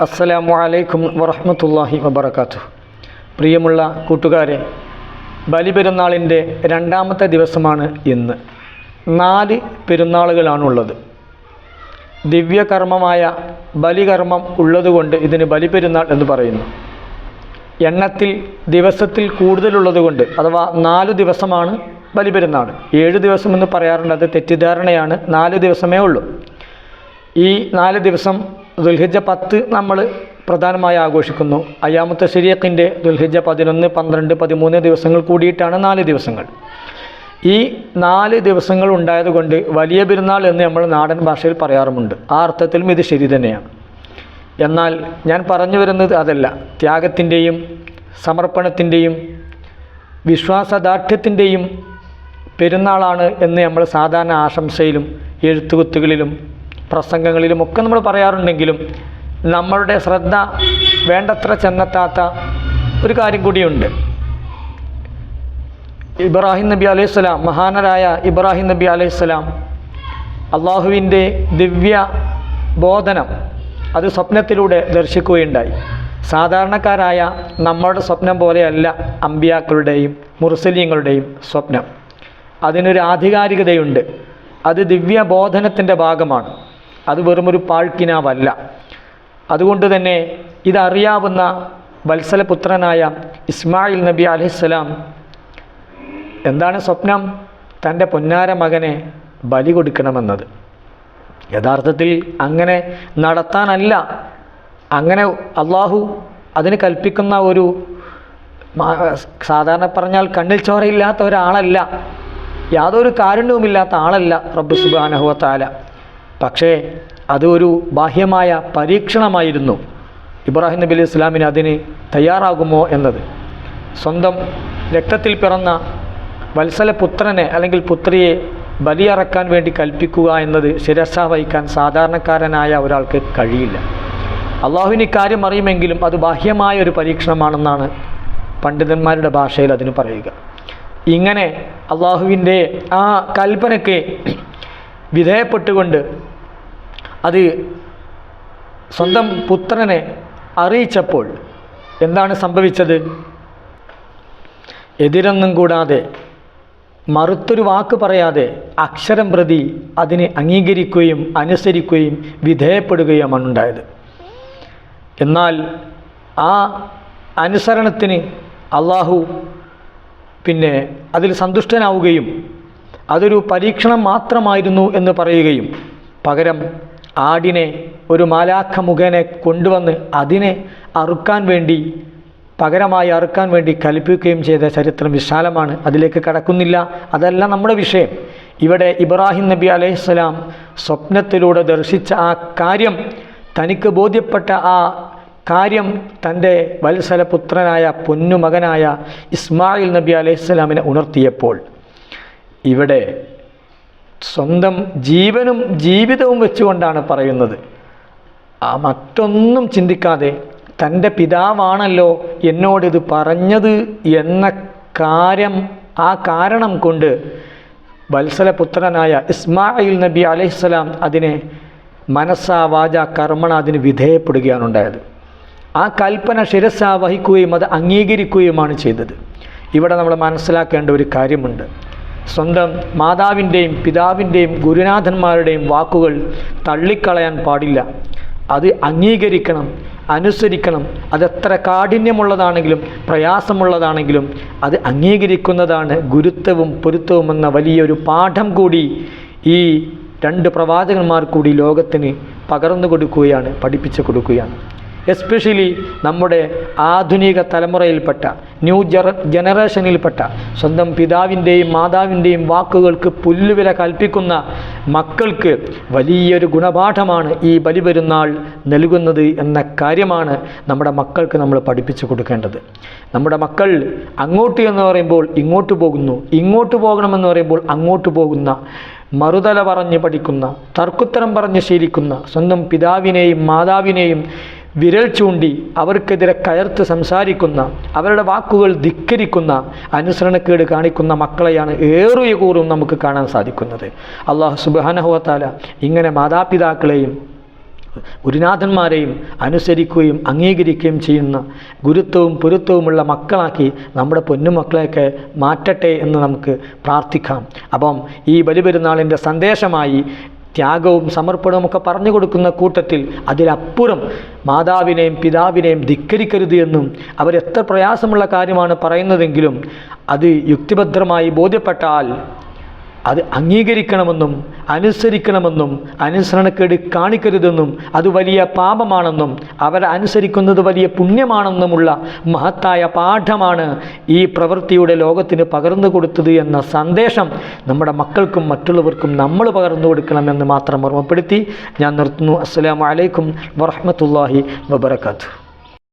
അസ്സലാമു അലൈക്കും വറഹമത്തല്ലാഹി വബർക്കാത്തു പ്രിയമുള്ള കൂട്ടുകാരെ ബലിപെരുന്നാളിന്റെ രണ്ടാമത്തെ ദിവസമാണ് ഇന്ന്. നാല് പെരുന്നാളുകളാണുള്ളത്. ദിവ്യകർമ്മമായ ബലികർമ്മം ഉള്ളതുകൊണ്ട് ഇതിന് ബലിപെരുന്നാൾ എന്ന് പറയുന്നു. എണ്ണത്തിൽ ദിവസത്തിൽ കൂടുതലുള്ളതുകൊണ്ട് അഥവാ നാല് ദിവസമാണ് ബലിപെരുന്നാൾ. ഏഴ് ദിവസം എന്ന് പറയാറുണ്ട് അത് തെറ്റിദ്ധാരണയാണ്. നാല് ദിവസമേ ഉള്ളൂ. ഈ നാല് ദിവസം ദുൽഹിജ പത്ത് നമ്മൾ പ്രധാനമായി ആഘോഷിക്കുന്നു. അയ്യാമത്തെ ശരിയക്കിന്റെ ദുൽഹിജ പതിനൊന്ന് പന്ത്രണ്ട് പതിമൂന്ന് ദിവസങ്ങൾ കൂടിയിട്ടാണ് നാല് ദിവസങ്ങൾ. ഈ നാല് ദിവസങ്ങൾ ഉണ്ടായതുകൊണ്ട് വലിയ പെരുന്നാൾ എന്ന് നമ്മൾ നാടൻ ഭാഷയിൽ പറയാറുമുണ്ട്. ആ അർത്ഥത്തിലും ഇത് ശരി തന്നെയാണ്. എന്നാൽ ഞാൻ പറഞ്ഞു വരുന്നത് അതല്ല. ത്യാഗത്തിന്റെയും സമർപ്പണത്തിന്റെയും വിശ്വാസദാർഢ്യത്തിന്റെയും പെരുന്നാളാണ് എന്ന് നമ്മൾ സാധാരണ ആശംസയിലും എഴുത്തുകുത്തുകളിലും പ്രസംഗങ്ങളിലും ഒക്കെ നമ്മൾ പറയാറുണ്ടെങ്കിലും നമ്മളുടെ ശ്രദ്ധ വേണ്ടത്ര ചെന്നെത്താത്ത ഒരു കാര്യം കൂടിയുണ്ട്. ഇബ്രാഹിം നബി അലൈഹിസ്സലാം മഹാനരായ ഇബ്രാഹിം നബി അലൈഹിസ്സലാം അള്ളാഹുവിന്റെ ദിവ്യ ബോധനം അത് സ്വപ്നത്തിലൂടെ ദർശിക്കുകയുണ്ടായി. സാധാരണക്കാരായ നമ്മളുടെ സ്വപ്നം പോലെയല്ല അമ്പിയാക്കളുടെയും മുർസലീങ്ങളുടെയും സ്വപ്നം. അതിനൊരു ആധികാരികതയുണ്ട്. അത് ദിവ്യബോധനത്തിന്റെ ഭാഗമാണ്. അത് വെറുമൊരു പാഴ്ക്കിനാവല്ല അതുകൊണ്ട് തന്നെ ഇതറിയാവുന്ന വത്സലപുത്രനായ ഇസ്മായിൽ നബി അലഹിസ്സലാം എന്താണ് സ്വപ്നം? തന്റെ പൊന്നാര മകനെ ബലി കൊടുക്കണമെന്നത്. യഥാർത്ഥത്തിൽ അങ്ങനെ നടത്താനല്ല. അങ്ങനെ അള്ളാഹു അതിന് കൽപ്പിക്കുന്ന ഒരു സാധാരണ പറഞ്ഞാൽ കണ്ണിൽ ചോരയില്ലാത്ത ഒരാളല്ല. യാതൊരു കാരുണ്യവുമില്ലാത്ത ആളല്ല റബ്ബ് സുബാനഹുവത്താല പക്ഷേ അതൊരു ബാഹ്യമായ പരീക്ഷണമായിരുന്നു. ഇബ്രാഹിം നബി അലി ഇസ്ലാമിന് അതിന് തയ്യാറാകുമോ എന്നത്. സ്വന്തം രക്തത്തിൽ പിറന്ന വത്സല പുത്രനെ അല്ലെങ്കിൽ പുത്രിയെ ബലിയറക്കാൻ വേണ്ടി കൽപ്പിക്കുക എന്നത് ശിരസ വഹിക്കാൻ സാധാരണക്കാരനായ ഒരാൾക്ക് കഴിയില്ല. അള്ളാഹുവിന് ഇക്കാര്യം അറിയുമെങ്കിലും അത് ബാഹ്യമായ ഒരു പരീക്ഷണമാണെന്നാണ് പണ്ഡിതന്മാരുടെ ഭാഷയിൽ അതിന് പറയുക. ഇങ്ങനെ അള്ളാഹുവിന്റെ ആ കൽപ്പനയ്ക്ക് വിധേയപ്പെട്ടുകൊണ്ട് അത് സ്വന്തം പുത്രനെ അറിയിച്ചപ്പോൾ എന്താണ് സംഭവിച്ചത്? എതിരൊന്നും കൂടാതെ മറുത്തൊരു വാക്ക് പറയാതെ അക്ഷരം പ്രതി അതിനെ അംഗീകരിക്കുകയും അനുസരിക്കുകയും വിധേയപ്പെടുകയുമാണ് ഉണ്ടായത്. എന്നാൽ ആ അനുസരണത്തിന് അള്ളാഹു പിന്നെ അതിൽ സന്തുഷ്ടനാവുകയും അതൊരു പരീക്ഷണം മാത്രമായിരുന്നു എന്ന് പറയുകയും പകരം ആടിനെ ഒരു മാലാഖ മുഖേനെ കൊണ്ടുവന്ന് അതിനെ അറുക്കാൻ വേണ്ടി പകരമായി അറുക്കാൻ വേണ്ടി കൽപ്പിക്കുകയും ചെയ്ത ചരിത്രം വിശാലമാണ്. അതിലേക്ക് കടക്കുന്നില്ല. അതല്ല നമ്മുടെ വിഷയം. ഇവിടെ ഇബ്രാഹിം നബി അലൈഹിസ്സലാം സ്വപ്നത്തിലൂടെ ദർശിച്ച ആ കാര്യം തനിക്ക് ബോധ്യപ്പെട്ട ആ കാര്യം തന്റെ വത്സലപുത്രനായ പൊന്നുമകനായ ഇസ്മായിൽ നബി അലൈഹിസ്സലാമിനെ ഉണർത്തിയപ്പോൾ ഇവിടെ സ്വന്തം ജീവനും ജീവിതവും വെച്ചുകൊണ്ടാണ് പറയുന്നത്. ആ മറ്റൊന്നും ചിന്തിക്കാതെ തന്റെ പിതാവാണല്ലോ എന്നോടിത് പറഞ്ഞത് എന്ന കാര്യം ആ കാരണം കൊണ്ട് വത്സലപുത്രനായ ഇസ്മായിൽ നബി അലൈഹിസ്സലാം അതിനെ മനസ്സാ വാച കർമ്മണ അതിന് വിധേയപ്പെടുകയാണ് ഉണ്ടായത്. ആ കൽപ്പന ശിരസ വഹിക്കുകയും അത് അംഗീകരിക്കുകയുമാണ് ചെയ്തത്. ഇവിടെ നമ്മൾ മനസ്സിലാക്കേണ്ട ഒരു കാര്യമുണ്ട്. സ്വന്തം മാതാവിന്റെയും പിതാവിന്റെയും ഗുരുനാഥന്മാരുടെയും വാക്കുകൾ തള്ളിക്കളയാൻ പാടില്ല. അത് അംഗീകരിക്കണം അനുസരിക്കണം. അതെത്ര കാഠിന്യമുള്ളതാണെങ്കിലും പ്രയാസമുള്ളതാണെങ്കിലും അത് അംഗീകരിക്കുന്നതാണ് ഗുരുത്വവും പൊരുത്തവും എന്ന വലിയൊരു പാഠം കൂടി ഈ രണ്ട് പ്രവാചകന്മാർ കൂടി ലോകത്തിന് പകർന്നു കൊടുക്കുകയാണ് പഠിപ്പിച്ചു കൊടുക്കുകയാണ്. എസ്പെഷ്യലി നമ്മുടെ ആധുനിക തലമുറയിൽപ്പെട്ട ന്യൂ ജറ ജനറേഷനിൽപ്പെട്ട സ്വന്തം പിതാവിന്റെയും മാതാവിന്റെയും വാക്കുകൾക്ക് പുല്ലുവില കൽപ്പിക്കുന്ന മക്കൾക്ക് വലിയൊരു ഗുണപാഠമാണ് ഈ ബലിപെരുന്നാൾ നൽകുന്നത് എന്ന കാര്യമാണ് നമ്മുടെ മക്കൾക്ക് നമ്മൾ പഠിപ്പിച്ചു കൊടുക്കേണ്ടത്. നമ്മുടെ മക്കൾ അങ്ങോട്ട് എന്ന് പറയുമ്പോൾ ഇങ്ങോട്ട് പോകുന്നു ഇങ്ങോട്ട് പോകണമെന്ന് പറയുമ്പോൾ അങ്ങോട്ട് പോകുന്ന മറുതല പറഞ്ഞ് പഠിക്കുന്ന തർക്കുത്തരം പറഞ്ഞ് ശീലിക്കുന്ന സ്വന്തം പിതാവിനെയും മാതാവിനെയും വിരൽ ചൂണ്ടി അവർക്കെതിരെ കയർത്ത് സംസാരിക്കുന്ന അവരുടെ വാക്കുകൾ ധിക്കരിക്കുന്ന അനുസരണക്കേട് കാണിക്കുന്ന മക്കളെയാണ് ഏറിയ കൂറും നമുക്ക് കാണാൻ സാധിക്കുന്നത്. അള്ളാഹു സുബാനഹുവത്താല ഇങ്ങനെ മാതാപിതാക്കളെയും ഗുരുനാഥന്മാരെയും അനുസരിക്കുകയും അംഗീകരിക്കുകയും ചെയ്യുന്ന ഗുരുത്വവും പൊരുത്തവുമുള്ള മക്കളാക്കി നമ്മുടെ പൊന്നുമക്കളെയൊക്കെ മാറ്റട്ടെ എന്ന് നമുക്ക് പ്രാർത്ഥിക്കാം. അപ്പം ഈ ബലിപെരുന്നാളിന്റെ സന്ദേശമായി ത്യാഗവും സമർപ്പണവും ഒക്കെ പറഞ്ഞു കൊടുക്കുന്ന കൂട്ടത്തിൽ അതിലപ്പുറം മാതാവിനെയും പിതാവിനെയും ധിക്കരിക്കരുത് എന്നും അവരെത്ര പ്രയാസമുള്ള കാര്യമാണ് പറയുന്നതെങ്കിലും അത് യുക്തിഭദ്രമായി ബോധ്യപ്പെട്ടാൽ അത് അംഗീകരിക്കണമെന്നും അനുസരിക്കണമെന്നും അനുസരണക്കേട് കാണിക്കരുതെന്നും അത് വലിയ പാപമാണെന്നും അവരെ അനുസരിക്കുന്നത് വലിയ പുണ്യമാണെന്നുമുള്ള മഹത്തായ പാഠമാണ് ഈ പ്രവൃത്തിയുടെ ലോകത്തിന് പകർന്നു കൊടുത്തത് എന്ന സന്ദേശം നമ്മുടെ മക്കൾക്കും മറ്റുള്ളവർക്കും നമ്മൾ പകർന്നു കൊടുക്കണമെന്ന് മാത്രം ഓർമ്മപ്പെടുത്തി ഞാൻ നിർത്തുന്നു. അസ്സാം വലൈക്കും വറഹ്മത്തുള്ളാഹി വബറകാതുഹു.